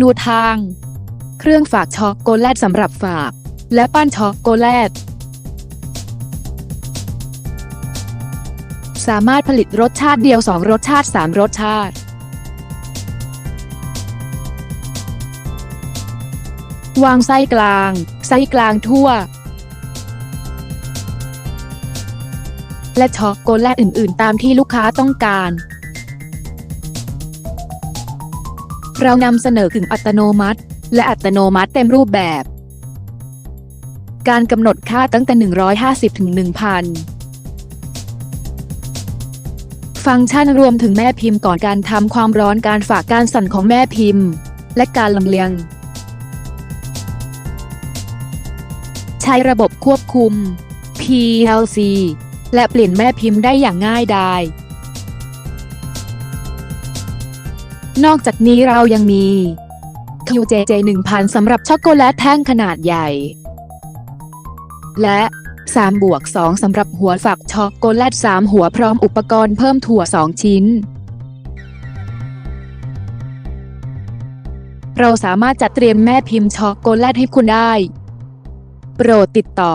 นูทาง เครื่องฝากช็อกโกแลตสำหรับฝาก และปั้นช็อกโกแลต สามารถผลิตรสชาติเดียว 2 รสชาติ 3 รสชาติ วางไส้กลาง ไส้กลางทั่ว และช็อกโกแลตอื่น ๆ ตามที่ลูกค้าต้องการ เรานำเสนอกึ่งอัตโนมัติ และอัตโนมัติเต็มรูปแบบ การกำหนดค่าตั้งแต่ 150 ถึง 1,000 ฟังก์ชันรวมถึงแม่พิมพ์ก่อนการทำความร้อนการฝากการสั่นของแม่พิมพ์ และการลำเลียง ใช้ระบบควบคุม PLC และเปลี่ยนแม่พิมพ์ได้อย่างง่ายดาย นอกจากนี้เรายังมี QJJ 1000สำหรับช็อกโกแลตแท่งขนาดใหญ่ และ 3 บวก 2สำหรับหัวฝักช็อกโกแลต 3 หัวพร้อมอุปกรณ์เพิ่มถั่ว 2 ชิ้น เราสามารถจัดเตรียมแม่พิมพ์ช็อกโกแลตให้คุณได้ โปรดติดต่อ